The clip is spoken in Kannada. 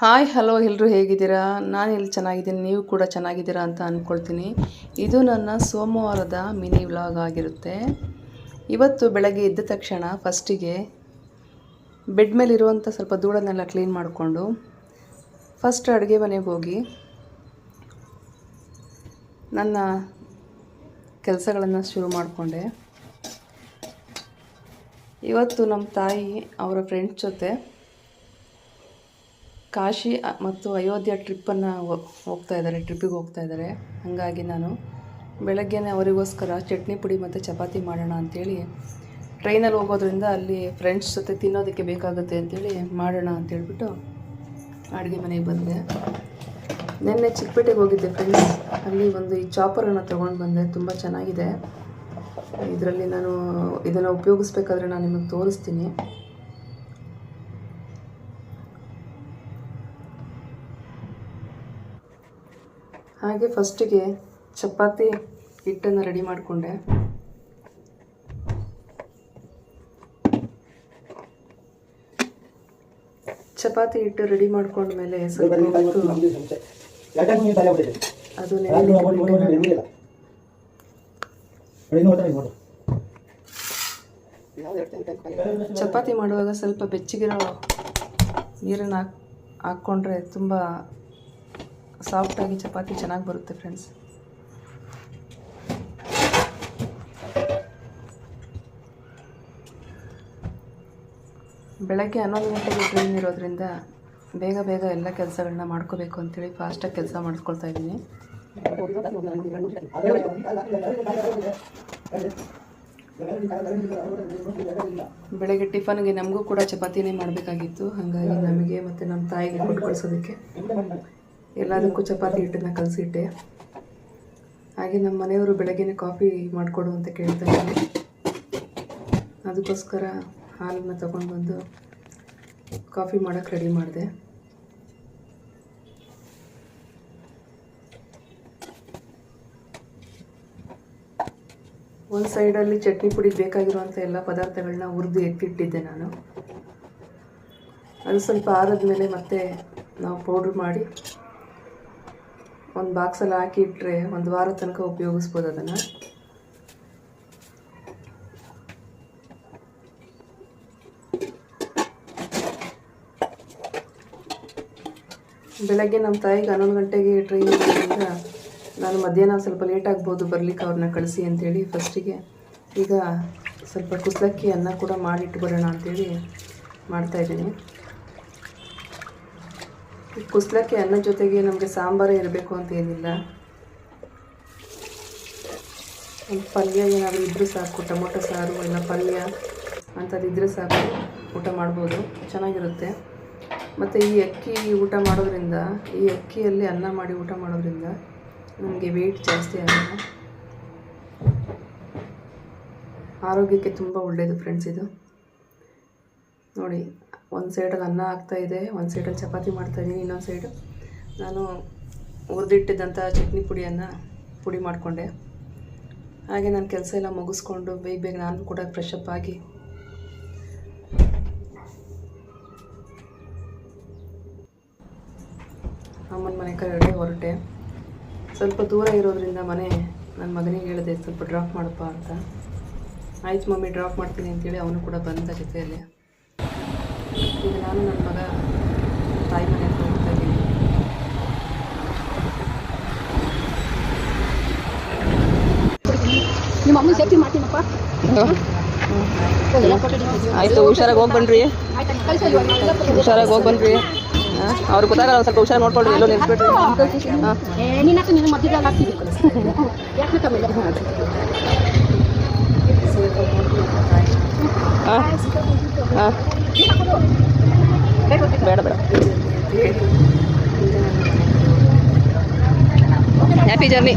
ಹಾಯ್, ಹಲೋ ಎಲ್ಲರೂ ಹೇಗಿದ್ದೀರಾ? ನಾನು ಇಲ್ಲಿ ಚೆನ್ನಾಗಿದ್ದೀನಿ, ನೀವು ಕೂಡ ಚೆನ್ನಾಗಿದ್ದೀರಾ ಅಂತ ಅಂದ್ಕೊಳ್ತೀನಿ ಇದು ನನ್ನ ಸೋಮವಾರದ ಮಿನಿ ವ್ಲಾಗ್ ಆಗಿರುತ್ತೆ. ಇವತ್ತು ಬೆಳಗ್ಗೆ ಎದ್ದ ತಕ್ಷಣ ಫಸ್ಟಿಗೆ ಬೆಡ್ ಮೇಲಿರುವಂಥ ಸ್ವಲ್ಪ ಧೂಳನ್ನೆಲ್ಲ ಕ್ಲೀನ್ ಮಾಡಿಕೊಂಡು ಫಸ್ಟ್ ಅಡುಗೆ ಮನೆಗೆ ಹೋಗಿ ನನ್ನ ಕೆಲಸಗಳನ್ನು ಶುರು ಮಾಡಿಕೊಂಡೆ. ಇವತ್ತು ನಮ್ಮ ತಾಯಿ ಅವರ ಫ್ರೆಂಡ್ಸ್ ಜೊತೆ ಕಾಶಿ ಮತ್ತು ಅಯೋಧ್ಯೆ ಟ್ರಿಪ್ಪನ್ನು ಹೋಗ್ತಾ ಇದ್ದಾರೆ ಟ್ರಿಪ್ಪಿಗೆ ಹೋಗ್ತಾ ಇದ್ದಾರೆ ಹಾಗಾಗಿ ನಾನು ಬೆಳಗ್ಗೆನೇ ಅವರಿಗೋಸ್ಕರ ಚಟ್ನಿ ಪುಡಿ ಮತ್ತು ಚಪಾತಿ ಮಾಡೋಣ ಅಂಥೇಳಿ ಟ್ರೈನಲ್ಲಿ ಹೋಗೋದ್ರಿಂದ ಅಲ್ಲಿ ಫ್ರೆಂಡ್ಸ್ ಜೊತೆ ತಿನ್ನೋದಕ್ಕೆ ಬೇಕಾಗುತ್ತೆ ಅಂಥೇಳಿ ಮಾಡೋಣ ಅಂತೇಳ್ಬಿಟ್ಟು ಅಡುಗೆ ಮನೆಗೆ ಬಂದೆ. ನಿನ್ನೆ ಚಿಕ್ಕಪೇಟೆಗೆ ಹೋಗಿದ್ದೆ ಫ್ರೆಂಡ್ಸ್ ಅಲ್ಲಿ ಒಂದು ಈ ಚಾಪರನ್ನು ತೊಗೊಂಡು ಬಂದೆ. ತುಂಬ ಚೆನ್ನಾಗಿದೆ. ಇದರಲ್ಲಿ ನಾನು ಇದನ್ನು ಉಪಯೋಗಿಸ್ಬೇಕಾದ್ರೆ ನಾನು ನಿಮಗೆ ತೋರಿಸ್ತೀನಿ. ಹಾಗೆ ಫಸ್ಟಿಗೆ ಚಪಾತಿ ಹಿಟ್ಟನ್ನು ರೆಡಿ ಮಾಡಿಕೊಂಡೆ. ಚಪಾತಿ ಹಿಟ್ಟು ರೆಡಿ ಮಾಡ್ಕೊಂಡ್ಮೇಲೆ ಅದು ಚಪಾತಿ ಮಾಡುವಾಗ ಸ್ವಲ್ಪ ಬೆಚ್ಚಗಿರೋ ನೀರನ್ನು ಹಾಕ್ ಹಾಕ್ಕೊಂಡ್ರೆ ತುಂಬ ಸಾಫ್ಟಾಗಿ ಚಪಾತಿ ಚೆನ್ನಾಗಿ ಬರುತ್ತೆ ಫ್ರೆಂಡ್ಸ್ ಬೆಳಗ್ಗೆ ಹನ್ನೊಂದು ಗಂಟೆಗೆ ಟ್ರೈನ್ ಇರೋದ್ರಿಂದ ಬೇಗ ಬೇಗ ಎಲ್ಲ ಕೆಲಸಗಳನ್ನ ಮಾಡ್ಕೋಬೇಕು ಅಂತೇಳಿ ಫಾಸ್ಟಾಗಿ ಕೆಲಸ ಮಾಡಿಸ್ಕೊಳ್ತಾ ಇದ್ದೀನಿ. ಬೆಳಗ್ಗೆ ಟಿಫನ್ಗೆ ನಮಗೂ ಕೂಡ ಚಪಾತಿನೇ ಮಾಡಬೇಕಾಗಿತ್ತು. ಹಾಗಾಗಿ ನಮಗೆ ಮತ್ತು ನಮ್ಮ ತಾಯಿಗೆ ಕೊಟ್ಟು ಕಳಿಸೋದಕ್ಕೆ ಎಲ್ಲದಕ್ಕೂ ಚಪಾತಿ ಹಿಟ್ಟನ್ನ ಕಲಸಿಟ್ಟೆ. ಹಾಗೆ ನಮ್ಮ ಮನೆಯವರು ಬೆಳಗ್ಗೆ ಕಾಫಿ ಮಾಡಿಕೊಡು ಅಂತ ಕೇಳ್ತಾ ಇದ್ದಾರೆ ಅದಕ್ಕೋಸ್ಕರ ಹಾಲನ್ನು ತಗೊಂಡು ಬಂದು ಕಾಫಿ ಮಾಡೋಕ್ಕೆ ರೆಡಿ ಮಾಡಿದೆ. ಒಂದು ಸೈಡಲ್ಲಿ ಚಟ್ನಿ ಪುಡಿ ಬೇಕಾಗಿರುವಂಥ ಎಲ್ಲ ಪದಾರ್ಥಗಳನ್ನ ಹುರಿದು ಎತ್ತಿಟ್ಟಿದ್ದೆ ನಾನು. ಅದು ಸ್ವಲ್ಪ ಆರದ ಮೇಲೆ ಮತ್ತೆ ನಾವು ಪೌಡ್ರ್ ಮಾಡಿ ಒಂದು ಬಾಕ್ಸಲ್ಲಿ ಹಾಕಿ ಇಟ್ಟರೆ ಒಂದು ವಾರ ತನಕ ಉಪಯೋಗಿಸ್ಬೋದು ಅದನ್ನು. ಬೆಳಗ್ಗೆ ನಮ್ಮ ತಾಯಿಗೆ ಹನ್ನೊಂದು ಗಂಟೆಗೆ ಟ್ರೈನ್ ಇರೋದ್ರಿಂದ ನಾನು ಮಧ್ಯಾಹ್ನ ಸ್ವಲ್ಪ ಲೇಟ್ ಆಗ್ಬೋದು, ಬರ್ಲಿಕ್ಕೆ ಅವ್ರನ್ನ ಕಳಿಸಿ ಅಂತೇಳಿ ಫಸ್ಟಿಗೆ ಈಗ ಸ್ವಲ್ಪ ಕುಸಲಕ್ಕಿ ಅನ್ನ ಕೂಡ ಮಾಡಿಟ್ಬಿಡೋಣ ಅಂತೇಳಿ ಮಾಡ್ತಾಯಿದ್ದೀನಿ ಈ ಕುಸ್ಲಕ್ಕಿ ಅನ್ನ ಜೊತೆಗೆ ನಮಗೆ ಸಾಂಬಾರು ಇರಬೇಕು ಅಂತ ಏನಿಲ್ಲ. ಒಂದು ಪಲ್ಯ ಏನಾದರೂ ಇದ್ದರೂ ಸಾಕು, ಟೊಮೊಟೊ ಸಾರು ಇಲ್ಲ, ಪಲ್ಯ ಅಂಥದ್ದಿದ್ದರೆ ಸಾಕು, ಊಟ ಮಾಡ್ಬೋದು, ಚೆನ್ನಾಗಿರುತ್ತೆ. ಮತ್ತು ಈ ಅಕ್ಕಿ ಊಟ ಮಾಡೋದ್ರಿಂದ, ಈ ಅಕ್ಕಿಯಲ್ಲಿ ಅನ್ನ ಮಾಡಿ ಊಟ ಮಾಡೋದ್ರಿಂದ ನಮಗೆ ವೆಯ್ಟ್ ಜಾಸ್ತಿ ಆಗಲ್ಲ ಆರೋಗ್ಯಕ್ಕೆ ತುಂಬ ಒಳ್ಳೆಯದು ಫ್ರೆಂಡ್ಸ್ ಇದು. ನೋಡಿ ಒಂದು ಸೈಡಲ್ಲಿ ಅನ್ನ ಆಗ್ತಾ ಇದೆ, ಒಂದು ಸೈಡಲ್ಲಿ ಚಪಾತಿ ಮಾಡ್ತಾಯಿದ್ದೀನಿ ಇನ್ನೊಂದು ಸೈಡು ನಾನು ಹುರಿದಿಟ್ಟಿದ್ದಂಥ ಚಟ್ನಿ ಪುಡಿಯನ್ನು ಪುಡಿ ಮಾಡಿಕೊಂಡೆ. ಹಾಗೆ ನಾನು ಕೆಲಸ ಎಲ್ಲ ಮುಗಿಸ್ಕೊಂಡು ಬೇಗ ಬೇಗ ನಾನು ಕೂಡ ಫ್ರೆಶ್ ಆಗಿ ಅಮ್ಮನ ಮನೆ ಕಡೆ ಹೊರಟೆ. ಸ್ವಲ್ಪ ದೂರ ಇರೋದ್ರಿಂದ ಮನೆ ನನ್ನ ಮಗನಿಗೆ ಹೇಳಿದೆ, ಸ್ವಲ್ಪ ಡ್ರಾಪ್ ಮಾಡಪ್ಪ ಅಂತ. ಆಯ್ತು ಮಮ್ಮಿ ಡ್ರಾಪ್ ಮಾಡ್ತೀನಿ ಅಂತೇಳಿ ಅವನು ಕೂಡ ಬಂದ ಜೊತೆಯಲ್ಲಿ. ಈಗ ನಾನು ನನ್ನ ಮಗ ತಾಯಿ ಮನೆ ಹತ್ರ ಹೋಗ್ತಾ ಇದ್ದೀನಿ ನಿಮ್ಮ ಅಮ್ಮನ ಸೇಫ್ಟಿ ಮಾಡ್ತೀನಪ್ಪ ಆಯಿತು ಹುಷಾರಾಗಿ ಹೋಗಿ ಬನ್ನಿರಿ ಹುಷಾರಾಗಿ ಹೋಗಿ ಬನ್ನಿರಿ ಅವ್ರಿಗೆ ಗೊತ್ತಾಗಲ್ಲ ಸ್ವಲ್ಪ ಹುಷಾರು ನೋಡ್ಕೊಳ್ರಿ ಎಲ್ಲೋ ನಿಲ್ಸ್ಬಿಟ್ರಿ ಹಾಂ ನಿನ್ನ ಹತ್ರ ನಿನ್ನ ಮಧ್ಯದಲ್ಲಿ ಹಾಕ್ತೀವಿ ಯಾಕೆ ತಮಿಳು ಹಾಂ ಹಾಂ ಬೇಡ ಬೇಡ. Happy journey